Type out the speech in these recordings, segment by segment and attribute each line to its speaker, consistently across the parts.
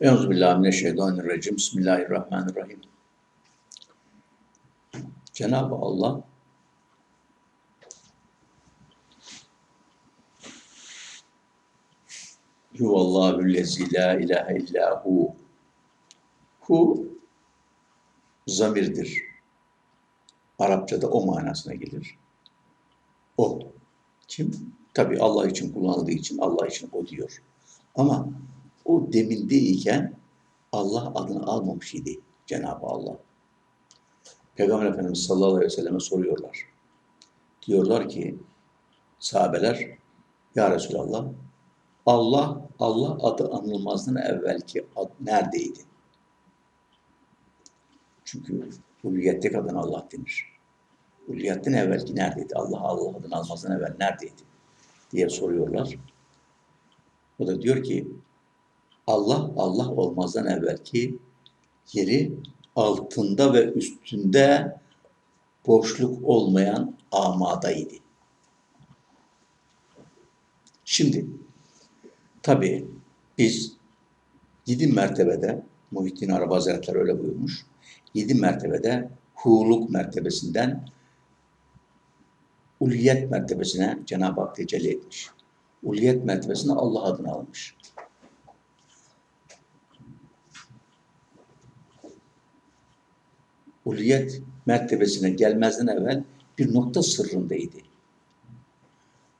Speaker 1: Euzubillahimineşşeytanirracim. Bismillahirrahmanirrahim. Cenab-ı Allah Huvallahüllezi la ilahe illa hu. Hu zamirdir. Arapçada o manasına gelir. O. Kim? Tabi Allah için kullanıldığı için Allah için o diyor. Ama o demindeyken Allah adını almamış idi Cenab-ı Allah. Peygamber Efendimiz sallallahu aleyhi ve selleme soruyorlar. Diyorlar ki sahabeler Ya Resulallah Allah Allah adı anılmazdan evvelki ad neredeydi? Çünkü ulviyette adına Allah denir. Ulviyetten evvelki neredeydi? Allah Allah adını almazdan evvel neredeydi? diye soruyorlar. O da diyor ki Allah Allah olmazdan evvelki yeri altında ve üstünde boşluk olmayan amadaydı. Şimdi tabi biz yedi mertebede Muhittin Arabi Hazretleri öyle buyurmuş. Yedi mertebede huluk mertebesinden uliyet mertebesine Cenab-ı Hak tecelli etmiş. Uliyet mertebesine Allah adını almış. Uliyet mertebesine gelmezden evvel bir nokta sırrındaydı.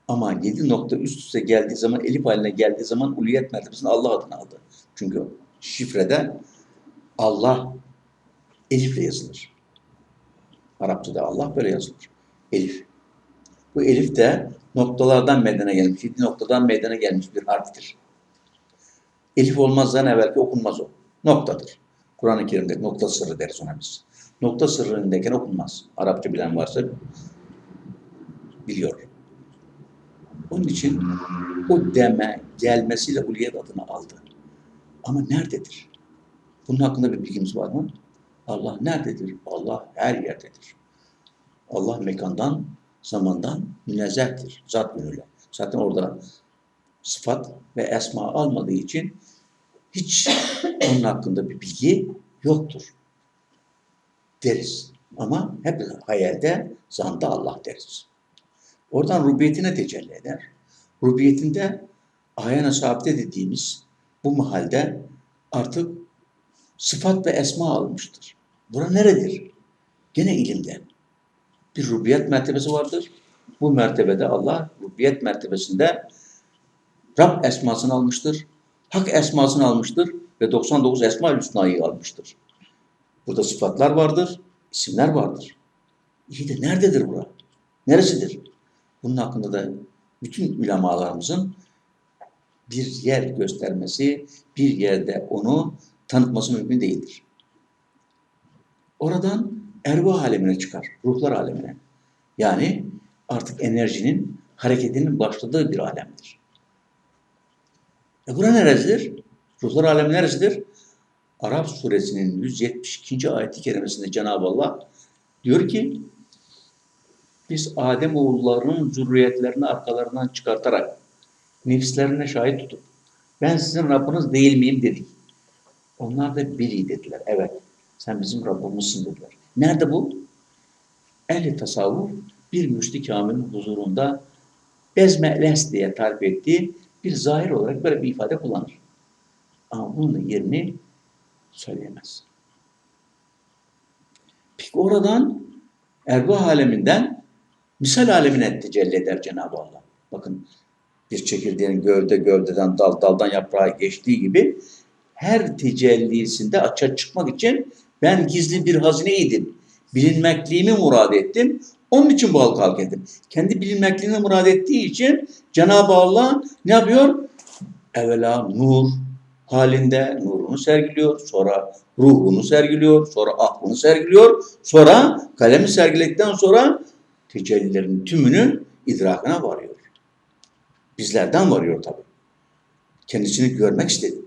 Speaker 1: Ama yedi nokta üst üste geldiği zaman, elif haline geldiği zaman uliyet mertebesine Allah adını aldı. Çünkü şifrede Allah elifle yazılır. Arapçada Allah böyle yazılır. Elif. Bu elif de noktalardan meydana gelmiş, yedi noktadan meydana gelmiş bir harftir. Elif olmazdan evvelki okunmaz o. Noktadır. Kur'an-ı Kerim'de nokta sırrı deriz ona biz. Nokta sırrındayken okunmaz. Arapça bilen varsa biliyor. Onun için o deme gelmesiyle uliyet adını aldı. Ama nerededir? Bunun hakkında bir bilgimiz var mı? Allah nerededir? Allah her yerdedir. Allah mekandan, zamandan münezzehtir. Zat yönüyle. Zaten orada sıfat ve esma almadığı için hiç onun hakkında bir bilgi yoktur deriz. Ama hep hayalde, zanda Allah deriz. Oradan rubiyetine tecelli eder. Rubiyetinde ayana sabite dediğimiz bu mahalde artık sıfat ve esma almıştır. Bura neredir? Gene ilimden. Bir rubiyet mertebesi vardır. Bu mertebede Allah rubiyet mertebesinde Rab esmasını almıştır. Hak esmasını almıştır ve 99 esma-ül hüsnayı almıştır. Burada sıfatlar vardır, isimler vardır. İyi de nerededir bura? Neresidir? Bunun hakkında da bütün ulemalarımızın bir yer göstermesi, bir yerde onu tanıtması mümkün değildir. Oradan ervah alemine çıkar, ruhlar alemine. Yani artık enerjinin, hareketinin başladığı bir alemdir. E bura neresidir? Ruhlar alemi neresidir? Arap suresinin 172. ayeti kerimesinde Cenab-ı Allah diyor ki biz Adem oğullarının zürriyetlerini arkalarından çıkartarak nefislerine şahit tutup ben sizin Rabbiniz değil miyim dedik. Onlar da biri dediler. Evet sen bizim Rabbimizsin dediler. Nerede bu? Ehli tasavvuf bir müşri kamilin huzurunda bezme'les diye tarif ettiği bir zahir olarak böyle bir ifade kullanır. Ama bunun yerini söyleyemez. Peki oradan ervah aleminden misal alemine tecelli eder Cenab-ı Allah. Bakın bir çekirdeğin gövde gövdeden dal daldan yaprağa geçtiği gibi her tecellisinde açığa çıkmak için ben gizli bir hazineydim. Bilinmekliğimi murad ettim. Onun için bu halka halk ettim. Kendi bilinmekliğini murad ettiği için Cenab-ı Allah ne yapıyor? Evvela nur halinde nurunu sergiliyor. Sonra ruhunu sergiliyor. Sonra aklını sergiliyor. Sonra kalemi sergiledikten sonra tecellilerin tümünü idrakına varıyor. Bizlerden varıyor tabi. Kendisini görmek istedi.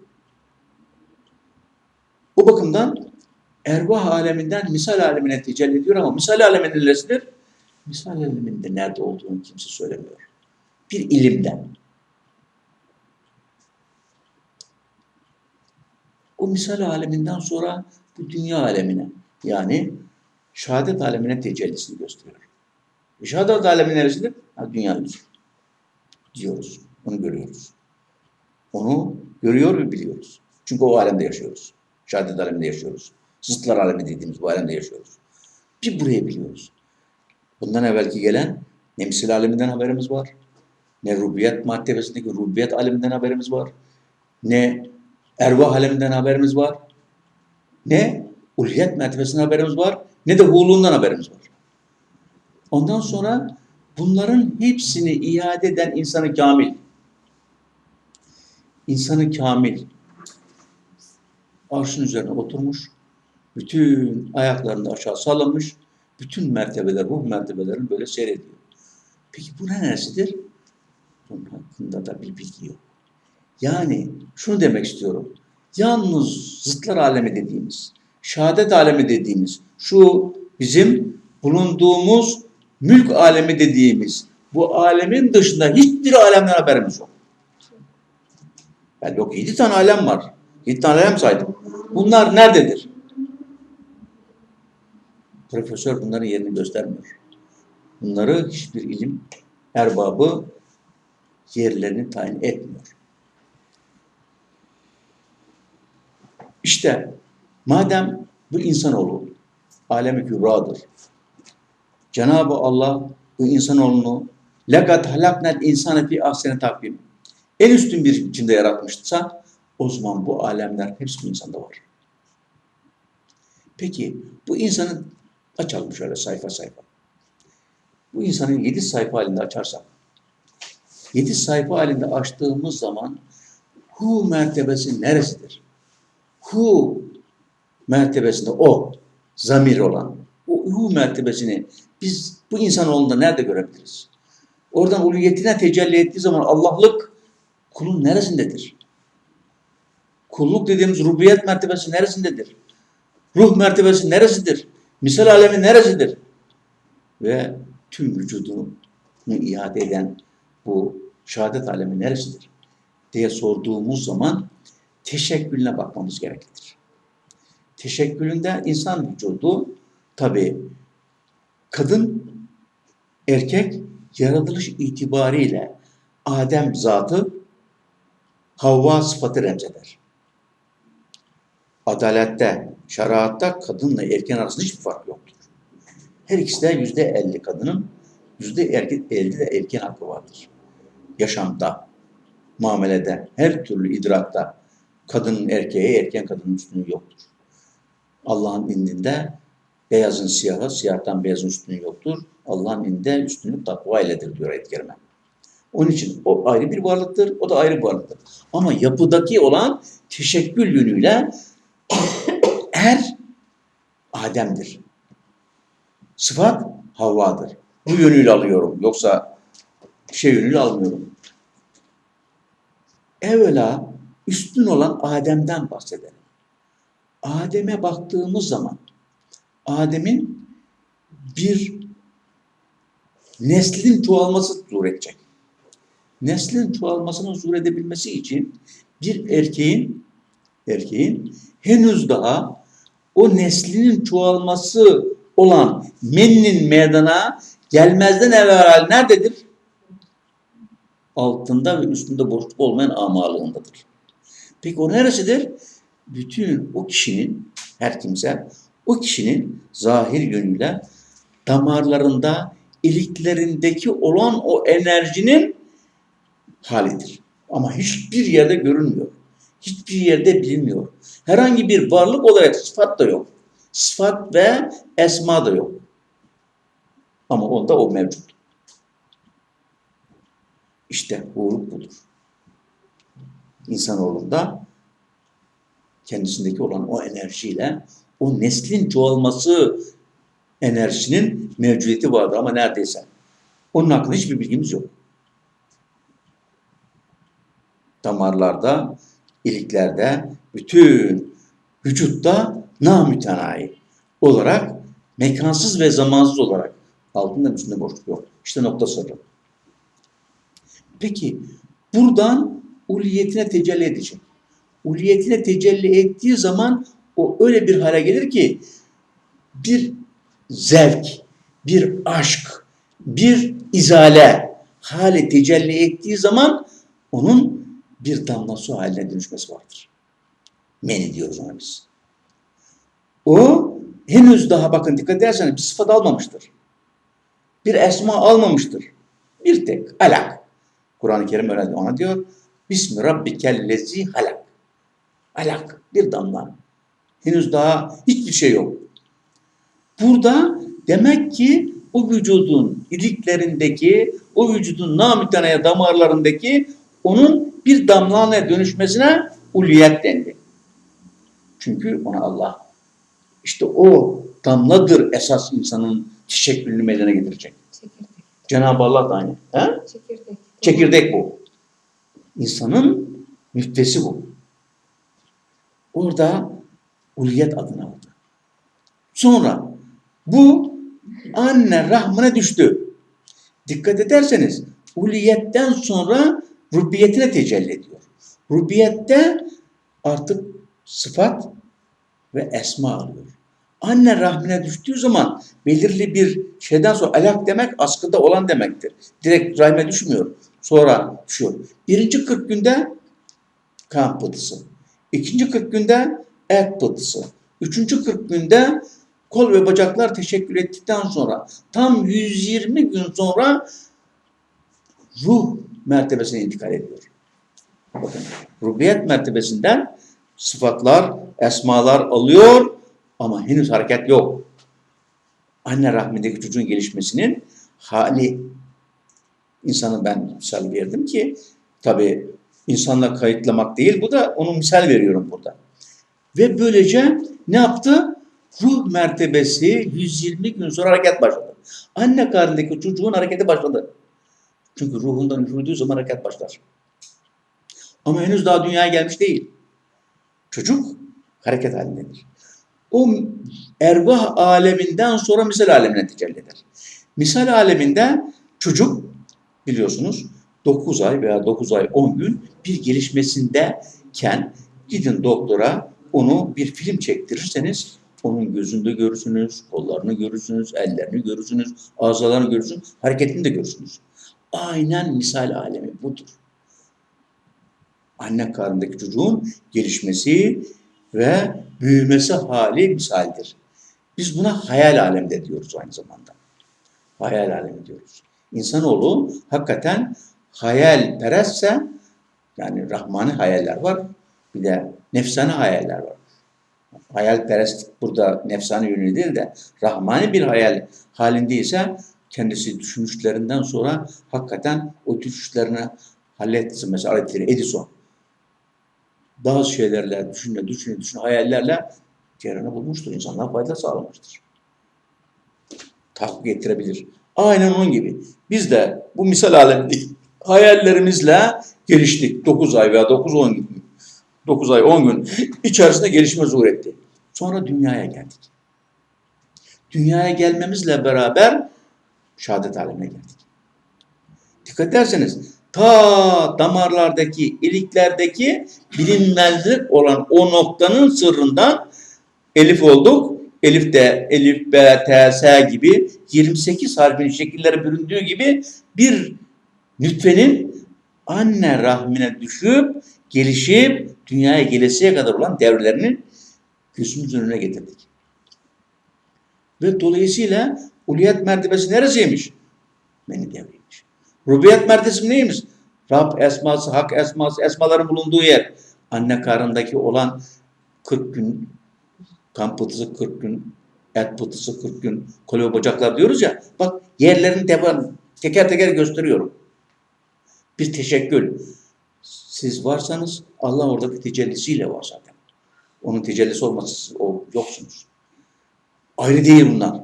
Speaker 1: Bu bakımdan ervah aleminden misal alemine tecelli ediyor ama misal aleminin neresidir? Misal aleminde nerede olduğunu kimse söylemiyor. Bir ilimden. O misal aleminden sonra bu dünya alemine yani şehadet alemine tecellisini gösteriyor. E, Şehadet alemi neresidir? Ha, dünya yüzü. Diyoruz. Onu görüyoruz. Onu görüyor ve biliyoruz. Çünkü o alemde yaşıyoruz. Şehadet aleminde yaşıyoruz. Zıtlar alemi dediğimiz bu alemde yaşıyoruz. Bir burayı biliyoruz. Bundan evvelki gelen nemsil aleminden haberimiz var. Ne rububiyet mertebesindeki rububiyet aleminden haberimiz var. Ne ervah aleminden haberimiz var. Ne ulhiyet mertebesinden haberimiz var. Ne de hulundan haberimiz var. Ondan sonra bunların hepsini iade eden insanı kamil. İnsanı kamil. Arşın üzerine oturmuş. Bütün ayaklarını aşağı sallamış. Bütün mertebeler, ruh mertebelerini böyle seyrediyor. Peki bu ne neresidir? Bunun hakkında da bir bilgi yok. Yani şunu demek istiyorum. Yalnız zıtlar alemi dediğimiz, şehadet alemi dediğimiz, şu bizim bulunduğumuz mülk alemi dediğimiz bu alemin dışında hiçbir alemden haberimiz yok. Yani yok yedi tane alem var. Yedi tane alem saydım. Bunlar nerededir? Profesör bunların yerini göstermiyor. Bunları hiçbir ilim erbabı yerlerini tayin etmiyor. İşte madem bu insanoğlu alemi kübradır. Cenab-ı Allah bu insanoğlunu legat halaknel insane fi ahsene takvim en üstün bir içinde yaratmışsa o zaman bu alemler hepsi bu insanda var. Peki bu insanı açalım şöyle sayfa sayfa. Bu insanın yedi sayfa halinde açarsak yedi sayfa halinde açtığımız zaman hu mertebesi neresidir? Hu mertebesinde o zamir olan o hu mertebesini biz bu insanoğlunda nerede görebiliriz? Oradan uluyetine tecelli ettiği zaman Allah'lık kulun neresindedir? Kulluk dediğimiz rububiyet mertebesi neresindedir? Ruh mertebesi neresidir? Misal alemi neresidir? Ve tüm vücudunu iade eden bu şehadet alemi neresidir? diye sorduğumuz zaman teşekkülüne bakmamız gereklidir. Teşekkülünde insan vücudu tabi kadın erkek yaratılış itibariyle Adem zatı Havva sıfatı remzeder. Adalette, şeriatta kadınla erkeğin arasında hiçbir fark yoktur. Her ikisi de yüzde elli kadının, yüzde elli de erkeğin hakkı vardır. Yaşamda, muamelede, her türlü idrakta kadının erkeğe, erkeğin kadının üstünlüğü yoktur. Allah'ın indinde beyazın siyahı, siyahtan beyazın üstünlüğü yoktur. Allah'ın indinde üstünlük takva iledir diyor ayet-i kerime. Onun için o ayrı bir varlıktır, o da ayrı bir varlıktır. Ama yapıdaki olan teşekkül yönüyle er Adem'dir. Sıfat Havva'dır. Bu yönüyle alıyorum. Yoksa şey yönüyle almıyorum. Evvela üstün olan Adem'den bahsedelim. Adem'e baktığımız zaman Adem'in bir neslin çoğalması zuhur edecek. Neslin çoğalmasının zuhur edebilmesi için bir erkeğin erkeğin henüz daha o neslinin çoğalması olan mennin meydana gelmezden evvel nerededir? Altında ve üstünde boşluk olmayan amalığındadır. Peki o neresidir? Bütün o kişinin, her kimse, o kişinin zahir yönüyle damarlarında, iliklerindeki olan o enerjinin halidir. Ama hiçbir yerde görünmüyor. Hiçbir yerde bilinmiyor. Herhangi bir varlık olarak sıfat da yok. Sıfat ve esma da yok. Ama onda o mevcut. İşte uğurluk budur. İnsanoğlunda kendisindeki olan o enerjiyle o neslin çoğalması enerjisinin mevcudiyeti vardır ama neredeyse. Onun hakkında hiçbir bilgimiz yok. Damarlarda, iliklerde, bütün vücutta namütenayi olarak mekansız ve zamansız olarak altında üstünde boşluk yok. İşte nokta sırrı. Peki buradan uliyetine tecelli edecek. uliyetine tecelli ettiği zaman o öyle bir hale gelir ki bir zevk, bir aşk, bir izale hale tecelli ettiği zaman onun bir damla su haline dönüşmesi vardır. Meni diyoruz ona biz. O henüz daha bakın dikkat ederseniz bir sıfat almamıştır. Bir esma almamıştır. Bir tek alak. Kur'an-ı Kerim öyle ona diyor. Bismi rabbikellezi halak. Alak. Bir damla. Henüz daha hiçbir şey yok. Burada demek ki o vücudun iliklerindeki, o vücudun namütaneye damarlarındaki onun bir damlana dönüşmesine ulviyet dendi. Çünkü ona Allah işte o damladır esas insanın teşekkülünü meydana getirecek.
Speaker 2: Çekirdek.
Speaker 1: Cenab-ı Allah da aynı. He?
Speaker 2: Çekirdek.
Speaker 1: Çekirdek bu. İnsanın müftesi bu. Orada ulviyet adını aldı. Sonra bu anne rahmine düştü. Dikkat ederseniz uliyetten sonra rubiyetine tecelli ediyor. Rubiyette artık sıfat ve esma alıyor. Anne rahmine düştüğü zaman belirli bir şeyden sonra alak demek askıda olan demektir. Direkt rahme düşmüyor. Sonra düşüyor. Birinci 40 günde kan pıhtısı. İkinci 40 günde et pıhtısı. Üçüncü 40 günde kol ve bacaklar teşekkür ettikten sonra tam 120 gün sonra ruh mertebesine intikal ediyor. Bakın rubiyet mertebesinden sıfatlar, esmalar alıyor ama henüz hareket yok. Anne rahmindeki çocuğun gelişmesinin hali insanı ben misal verdim ki tabi insanla kayıtlamak değil bu da onun misal veriyorum burada. Ve böylece ne yaptı? Ruh mertebesi 120 gün sonra hareket başladı. Anne karnındaki çocuğun hareketi başladı. Çünkü ruhundan üfürüldüğü zaman hareket başlar. Ama henüz daha dünyaya gelmiş değil. Çocuk hareket halindedir. O ervah aleminden sonra misal alemine tecelli eder. Misal aleminde çocuk biliyorsunuz 9 ay veya 9 ay 10 gün bir gelişmesindeyken gidin doktora onu bir film çektirirseniz onun gözünde görürsünüz, kollarını görürsünüz, ellerini görürsünüz, ağzalarını görürsünüz, hareketini de görürsünüz. Aynen misal alemi budur. Anne karnındaki çocuğun gelişmesi ve büyümesi hali misaldir. Biz buna hayal alemde diyoruz aynı zamanda. Hayal alemi diyoruz. İnsanoğlu hakikaten hayal perestse yani rahmani hayaller var. Bir de nefsani hayaller var. Hayalperest burada nefsani yönü değil de rahmani bir hayal halindeyse kendisi düşünüşlerinden sonra hakikaten o düşünüşlerini halletti. Mesela Edison. Bazı şeylerle düşüne düşüne düşüne hayallerle cerrahını bulmuştur. insanlığa fayda sağlamıştır. Tahakkuk getirebilir. Aynen onun gibi. Biz de bu misal alemindeki hayallerimizle geliştik. 9 ay veya 9-10 gün. 9 ay 10 gün içerisinde gelişme zuhur etti. Sonra dünyaya geldik. Dünyaya gelmemizle beraber şehadet alemine geldik. Dikkat ederseniz ta damarlardaki, iliklerdeki bilinmezlik olan o noktanın sırrından elif olduk. Elif de elif, b, t, s gibi 28 harfin şekillere büründüğü gibi bir nütfenin anne rahmine düşüp, gelişip dünyaya gelesiye kadar olan devrelerini gözümüzün önüne getirdik. Ve dolayısıyla uliyet mertebesi neresiymiş? Beni devriymiş. Rubiyet mertebesi neymiş? Rab esması, hak esması, esmaların bulunduğu yer. Anne karnındaki olan 40 gün, kan pıhtısı 40 gün, et pıhtısı 40 gün, kol ve bacaklar diyoruz ya. Bak yerlerini devam, teker teker gösteriyorum. Bir teşekkür. Siz varsanız Allah oradaki tecellisiyle var zaten. Onun tecellisi olmasa siz o yoksunuz. Ayrı değil bunlar.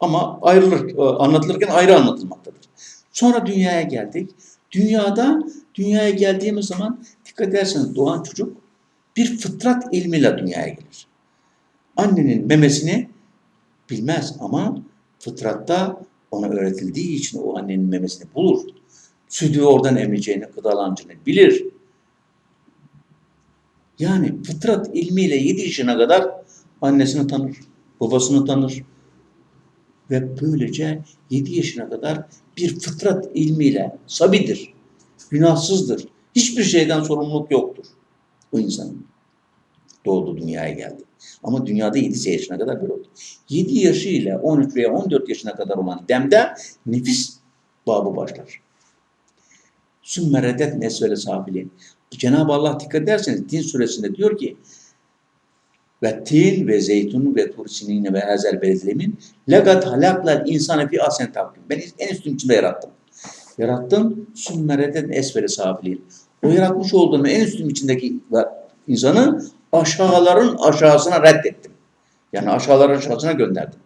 Speaker 1: Ama ayrılır, anlatılırken ayrı anlatılmaktadır. Sonra dünyaya geldik. Dünyada, dünyaya geldiğimiz zaman dikkat ederseniz doğan çocuk bir fıtrat ilmiyle dünyaya gelir. Annenin memesini bilmez ama fıtratta ona öğretildiği için o annenin memesini bulur. Sütü oradan emeceğini, gıdalanacağını bilir. Yani fıtrat ilmiyle 7 yaşına kadar annesini tanır, babasını tanır. Ve böylece 7 yaşına kadar bir fıtrat ilmiyle sabidir, günahsızdır. Hiçbir şeyden sorumluluk yoktur o insanın. Doğdu dünyaya geldi. Ama dünyada 7 yaşına kadar böyle oldu. 7 yaşı ile 13 veya 14 yaşına kadar olan demde nefis babı başlar. Sümme reddet nesvele safilin. Cenab-ı Allah dikkat ederseniz Din suresinde diyor ki ve tin ve zeytun ve tursinine ve hazel beledlemin legat halaklal insane fi asen takvim. Ben en üstün içinde yarattım. Yarattım sümme reddet esfele safilin. O yaratmış olduğum en üstün içindeki insanı aşağıların aşağısına reddettim. Yani aşağıların aşağısına gönderdim.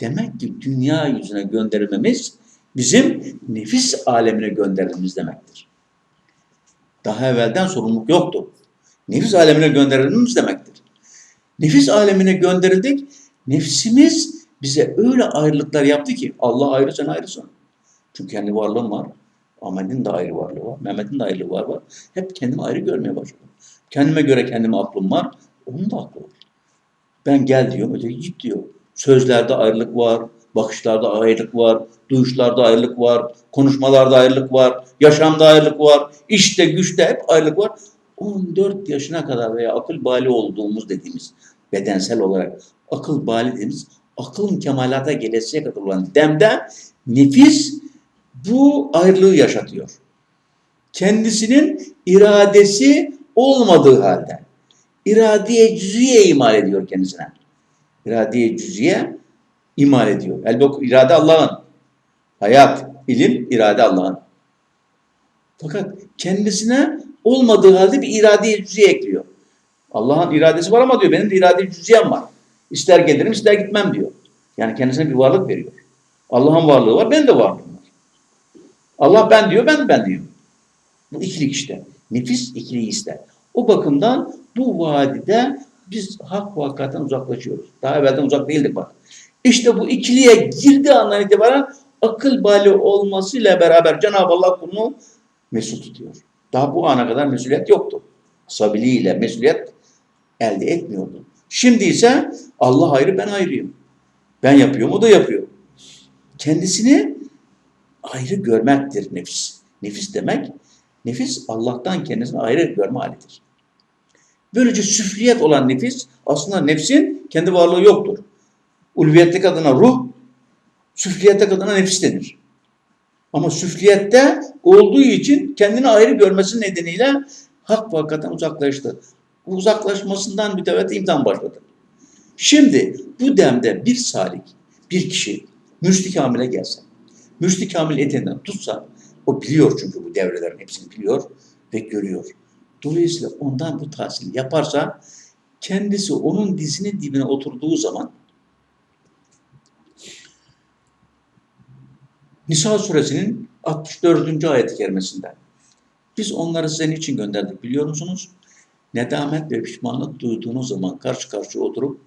Speaker 1: Demek ki dünya yüzüne gönderilmemiz bizim nefis alemine gönderilmemiz demektir. Daha evvelden sorumluluk yoktu. Nefis alemine gönderilmemiz demektir. Nefis alemine gönderildik. Nefsimiz bize öyle ayrılıklar yaptı ki Allah ayrı sen ayrısın. Çünkü kendi varlığım var. Ahmet'in de ayrı varlığı var. Mehmet'in de ayrı var var. Hep kendimi ayrı görmeye başladım. Kendime göre kendime aklım var. Onun da aklı var. Ben gel diyorum, öteki git diyor. Sözlerde ayrılık var, bakışlarda ayrılık var, duyuşlarda ayrılık var, konuşmalarda ayrılık var, yaşamda ayrılık var, işte güçte hep ayrılık var. 14 yaşına kadar veya akıl bali olduğumuz dediğimiz bedensel olarak akıl bali dediğimiz aklın kemalata gelesiye kadar olan demde nefis bu ayrılığı yaşatıyor. Kendisinin iradesi olmadığı halde iradeye cüziye imal ediyor kendisine. İradeye cüziye imal ediyor. Elbette irade Allah'ın. Hayat, ilim, irade Allah'ın. Fakat kendisine olmadığı halde bir irade cüziye ekliyor. Allah'ın iradesi var ama diyor benim de irade cüziyem var. İster gelirim ister gitmem diyor. Yani kendisine bir varlık veriyor. Allah'ın varlığı var, benim de varlığım var. Allah ben diyor, ben ben diyor. Bu ikilik işte. Nefis ikiliği ister. O bakımdan bu vadide biz hak ve hakikaten uzaklaşıyoruz. Daha evvelden uzak değildik bak. İşte bu ikiliye girdiği andan itibaren akıl bali olmasıyla beraber Cenab-ı Allah kulunu mesut tutuyor. Daha bu ana kadar mesuliyet yoktu. Sabiliğiyle mesuliyet elde etmiyordu. Şimdi ise Allah ayrı ben ayrıyım. Ben yapıyorum o da yapıyor. Kendisini ayrı görmektir nefis. Nefis demek, nefis Allah'tan kendisini ayrı görme halidir. Böylece süfliyet olan nefis aslında nefsin kendi varlığı yoktur. Ulviyetlik adına ruh, süfliyetlik adına nefis denir. Ama süfliyette olduğu için kendini ayrı görmesi nedeniyle hak hakikaten uzaklaştı. Bu uzaklaşmasından mütevellit imtihan başladı. Şimdi bu demde bir salik, bir kişi müşrik kamile gelse, müşrik kamil etinden tutsa, o biliyor çünkü bu devrelerin hepsini biliyor ve görüyor. Dolayısıyla ondan bu tahsili yaparsa kendisi onun dizinin dibine oturduğu zaman Nisa suresinin 64. ayet-i kerimesinde biz onları size niçin gönderdik biliyor musunuz? Nedamet ve pişmanlık duyduğunuz zaman karşı karşıya oturup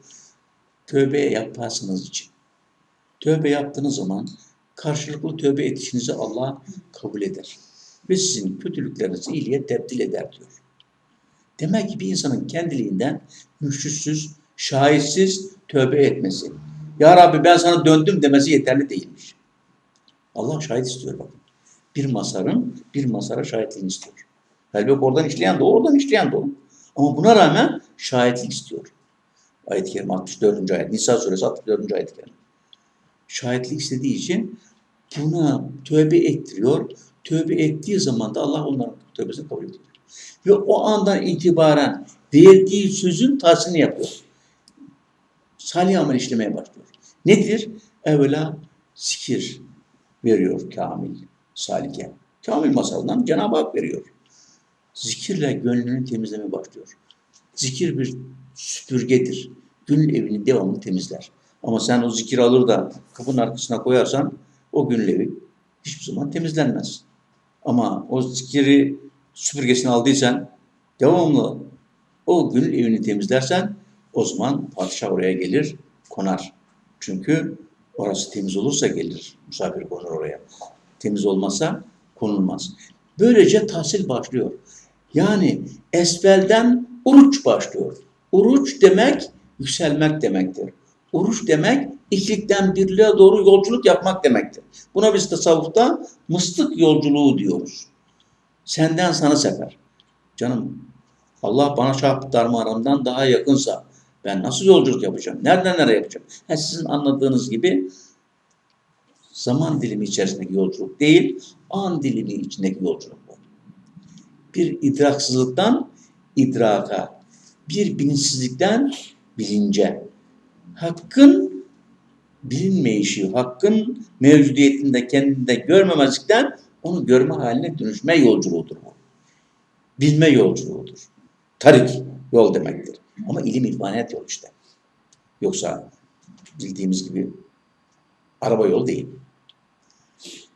Speaker 1: tövbe yaparsınız için. Tövbe yaptığınız zaman karşılıklı tövbe etişinizi Allah kabul eder. Ve sizin kötülüklerinizi iyiliğe tebdil eder diyor. Demek ki bir insanın kendiliğinden müşrüsüz, şahitsiz tövbe etmesi. Ya Rabbi ben sana döndüm demesi yeterli değilmiş. Allah şahit istiyor bakın. Bir masarın bir masara şahitliğini istiyor. Halbuki oradan işleyen de oradan işleyen de o. Ama buna rağmen şahitlik istiyor. Ayet-i Kerime 64. ayet. Nisa suresi 64. ayet-i Kerime. Şahitlik istediği için buna tövbe ettiriyor. Tövbe ettiği zaman da Allah onların tövbesini kabul ediyor. Ve o andan itibaren verdiği sözün tahsilini yapıyor. Salih amel işlemeye başlıyor. Nedir? Evvela zikir veriyor kamil salike. Kamil masalından Cenab-ı Hak veriyor. Zikirle gönlünü temizlemeye başlıyor. Zikir bir süpürgedir. Gönül evini devamlı temizler. Ama sen o zikir alır da kapının arkasına koyarsan o gönül evi hiçbir zaman temizlenmez. Ama o zikiri süpürgesini aldıysan devamlı o gönül evini temizlersen o zaman padişah oraya gelir, konar. Çünkü orası temiz olursa gelir, misafir konur oraya. Temiz olmazsa konulmaz. Böylece tahsil başlıyor. Yani esfelden oruç başlıyor. Oruç demek yükselmek demektir. Oruç demek ikilikten birliğe doğru yolculuk yapmak demektir. Buna biz tasavvufta mıstık yolculuğu diyoruz. Senden sana sefer. Canım Allah bana şah darmanımdan daha yakınsa ben nasıl yolculuk yapacağım? Nereden nereye yapacağım? Ha, sizin anladığınız gibi zaman dilimi içerisindeki yolculuk değil, an dilimi içindeki yolculuk bu. Bir idraksızlıktan idraka, bir bilinçsizlikten bilince, hakkın bilinmeyişi, hakkın mevcudiyetinde kendinde görmemezlikten onu görme haline dönüşme yolculuğudur bu. Bilme yolculuğudur. Tarik yol demektir. Ama ilim ilmaniyet yol işte. Yoksa bildiğimiz gibi araba yolu değil.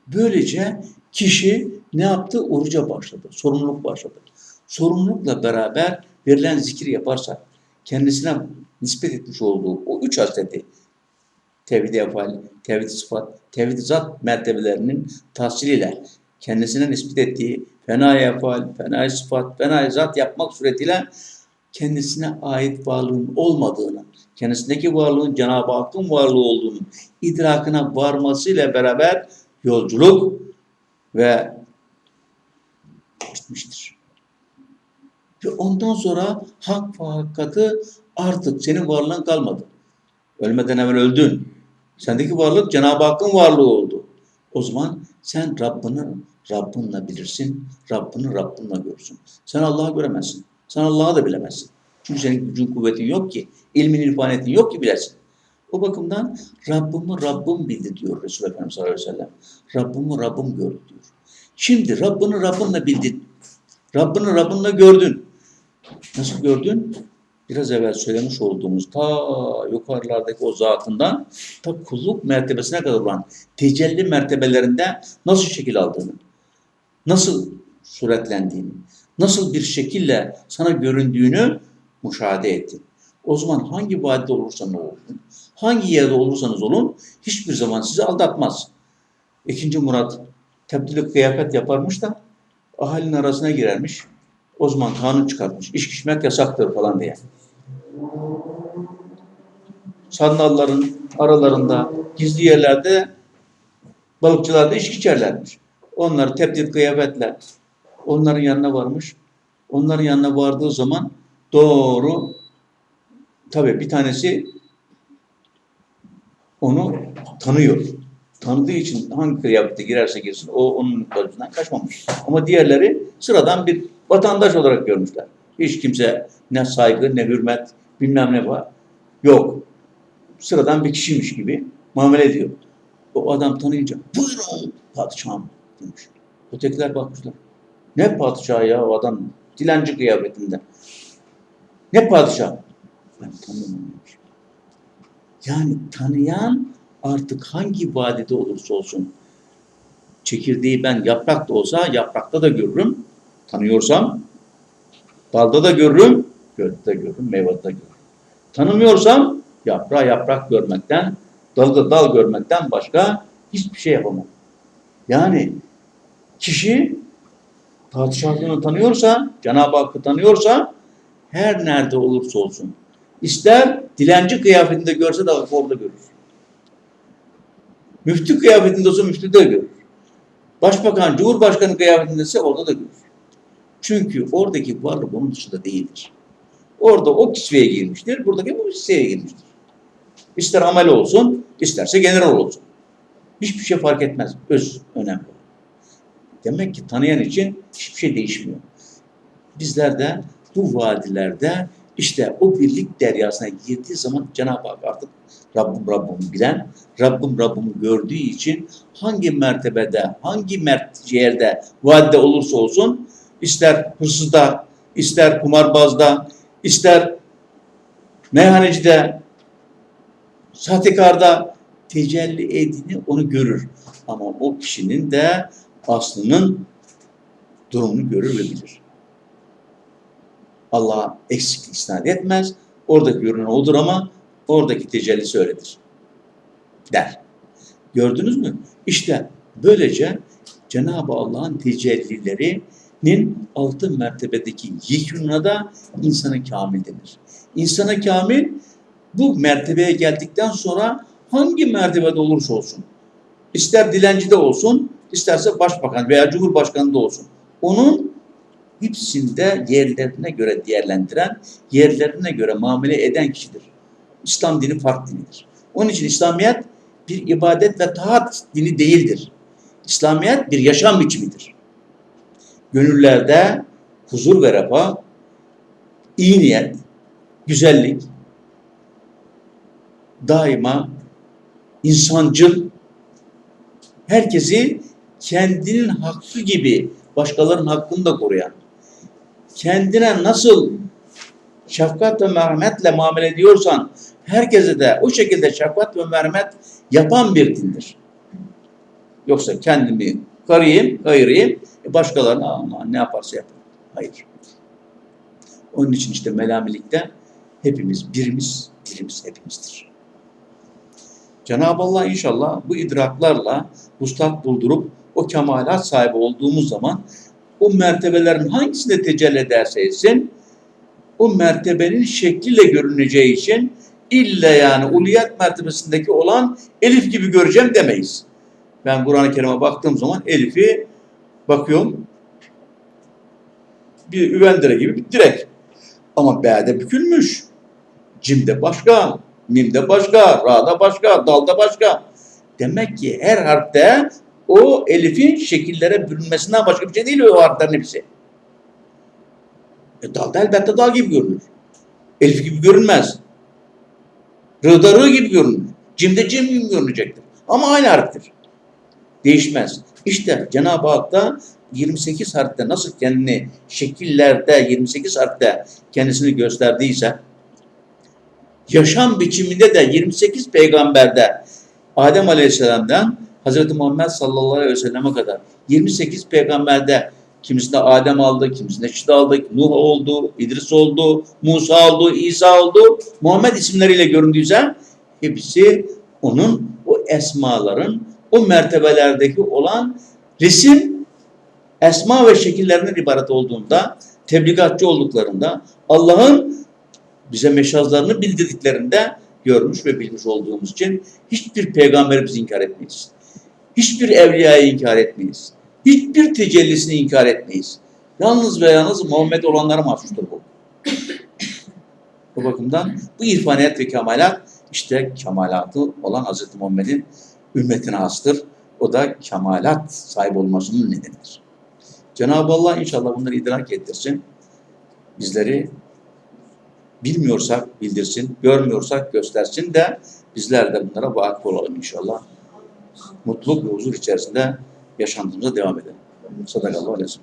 Speaker 1: Böylece kişi ne yaptı? Oruca başladı. Sorumluluk başladı. Sorumlulukla beraber verilen zikir yaparsa kendisine nispet etmiş olduğu o üç hasleti tevhid-i efal, tevhid-i sıfat, tevhid-i zat mertebelerinin tahsiliyle kendisine nispet ettiği fena efal, fena sıfat, fena zat yapmak suretiyle kendisine ait varlığın olmadığını, kendisindeki varlığın Cenab-ı Hakk'ın varlığı olduğunu idrakına varmasıyla beraber yolculuk ve bitmiştir. Ve ondan sonra hak ve hakikati artık senin varlığın kalmadı. Ölmeden evvel öldün. Sendeki varlık Cenab-ı Hakk'ın varlığı oldu. O zaman sen Rabbini Rabbinle bilirsin. Rabbini Rabbinle görürsün. Sen Allah'ı göremezsin. Sen Allah'ı da bilemezsin. Çünkü senin gücün kuvvetin yok ki. ilmin irfanetin yok ki bilesin. O bakımdan Rabbimi Rabbim bildi diyor Resulullah Efendimiz sallallahu aleyhi ve sellem. Rabbimi Rabbim gördü diyor. Şimdi Rabbini Rabbinle bildin. Rabbini Rabbinle gördün. Nasıl gördün? Biraz evvel söylemiş olduğumuz ta yukarılardaki o zatından ta kulluk mertebesine kadar olan tecelli mertebelerinde nasıl şekil aldığını, nasıl suretlendiğini, nasıl bir şekille sana göründüğünü müşahede ettin. O zaman hangi vadide olursanız olun, hangi yerde olursanız olun hiçbir zaman sizi aldatmaz. İkinci Murat tebdili kıyafet yaparmış da ahalinin arasına girermiş. O zaman kanun çıkartmış. İçki içmek yasaktır falan diye. Sandalların aralarında gizli yerlerde balıkçılar da içki içerlermiş. Onları tebdil kıyafetle onların yanına varmış. Onların yanına vardığı zaman doğru tabii bir tanesi onu tanıyor. Tanıdığı için hangi kıyafete girerse girsin o onun gözünden kaçmamış. Ama diğerleri sıradan bir vatandaş olarak görmüşler. Hiç kimse ne saygı ne hürmet bilmem ne var. Yok. Sıradan bir kişiymiş gibi muamele ediyor. O adam tanıyınca buyurun padişahım demiş. Ötekiler bakmışlar. Ne padişahı ya o adam dilenci kıyafetinde. Ne padişah? Ben tanımam demiş. Yani tanıyan artık hangi vadide olursa olsun çekirdeği ben yaprak da olsa yaprakta da görürüm. Tanıyorsam dalda da görürüm, görürüm, meyvede de görürüm. Tanımıyorsam yaprağı yaprak görmekten, dalı da dal görmekten başka hiçbir şey yapamam. Yani kişi padişahlığını tanıyorsa, Cenab-ı Hakk'ı tanıyorsa her nerede olursa olsun ister dilenci kıyafetinde görse de orada görür. Müftü kıyafetinde olsa müftü de görür. Başbakan, Cumhurbaşkanı kıyafetindeyse orada da görür. Çünkü oradaki varlık onun dışında değildir. Orada o kisveye girmiştir, buradaki bu kisveye girmiştir. İster amel olsun, isterse general olsun. Hiçbir şey fark etmez. Öz önemli. Demek ki tanıyan için hiçbir şey değişmiyor. Bizler de bu vadilerde işte o birlik deryasına girdiği zaman Cenab-ı Hak artık Rabbim Rabbim bilen, Rabbim Rabbim gördüğü için hangi mertebede, hangi mert yerde, vadide olursa olsun, ister hırsızda, ister kumarbazda, ister meyhanecide, sahtekarda tecelli edini onu görür. Ama o kişinin de aslının durumunu görür ve bilir. Allah'a eksiklik isnat etmez. Oradaki görünen odur ama oradaki tecellisi öyledir. Der. Gördünüz mü? İşte böylece Cenab-ı Allah'ın tecellileri nin altı mertebedeki yekûnuna da insanı kamil denir. İnsanı kamil bu mertebeye geldikten sonra hangi mertebede olursa olsun, ister dilencide olsun, isterse başbakan veya cumhurbaşkanı da olsun, onun hepsinde yerlerine göre değerlendiren, yerlerine göre muamele eden kişidir. İslam dini fark dinidir. Onun için İslamiyet bir ibadet ve taat dini değildir. İslamiyet bir yaşam biçimidir. Gönüllerde huzur ve refah, iyi niyet, güzellik, daima insancıl, herkesi kendinin hakkı gibi başkalarının hakkını da koruyan, kendine nasıl şefkat ve merhametle muamele ediyorsan herkese de o şekilde şefkat ve merhamet yapan bir dindir. Yoksa kendimi karayım, kayırayım, e başkalarına ama ne yaparsa yapar. Hayır. Onun için işte melamilikte hepimiz birimiz, birimiz hepimizdir. Cenab-ı Allah inşallah bu idraklarla vuslat buldurup o kemalat sahibi olduğumuz zaman o mertebelerin hangisinde tecelli ederse etsin o mertebenin şekliyle görüneceği için illa yani uliyat mertebesindeki olan elif gibi göreceğim demeyiz. Ben Kur'an-ı Kerim'e baktığım zaman elifi bakıyorum bir üvendire gibi bir direk. Ama B'de bükülmüş. Cim'de başka, Mim'de başka, Ra'da başka, Dal'da başka. Demek ki her harfte o elifin şekillere bürünmesinden başka bir şey değil o harflerin hepsi. E, dalda elbette dal gibi görünür. Elif gibi görünmez. R'da R gibi görünür. Cim'de cim gibi görünecektir. Ama aynı harftir. Değişmez. İşte Cenab-ı Hak da 28 harfte nasıl kendini şekillerde 28 harfte kendisini gösterdiyse yaşam biçiminde de 28 peygamberde Adem Aleyhisselam'dan Hazreti Muhammed sallallahu aleyhi ve selleme kadar 28 peygamberde kimisinde Adem aldı, kimisinde Şid aldı, Nuh oldu, İdris oldu, Musa oldu, İsa oldu. Muhammed isimleriyle göründüyse hepsi onun o esmaların o mertebelerdeki olan resim esma ve şekillerinden ibaret olduğunda tebligatçı olduklarında Allah'ın bize meşazlarını bildirdiklerinde görmüş ve bilmiş olduğumuz için hiçbir peygamberi biz inkar etmeyiz. Hiçbir evliyayı inkar etmeyiz. Hiçbir tecellisini inkar etmeyiz. Yalnız ve yalnız Muhammed olanlara mahsustur bu. Bu bakımdan bu irfaniyet ve kemalat işte kemalatı olan Hz. Muhammed'in ümmetine hastır. O da kemalat sahip olmasının nedenidir. Cenab-ı Allah inşallah bunları idrak ettirsin. Bizleri bilmiyorsak bildirsin, görmüyorsak göstersin de bizler de bunlara vakıf olalım inşallah. Mutluluk ve huzur içerisinde yaşantımıza devam edelim. Sadakallahu aleyhi.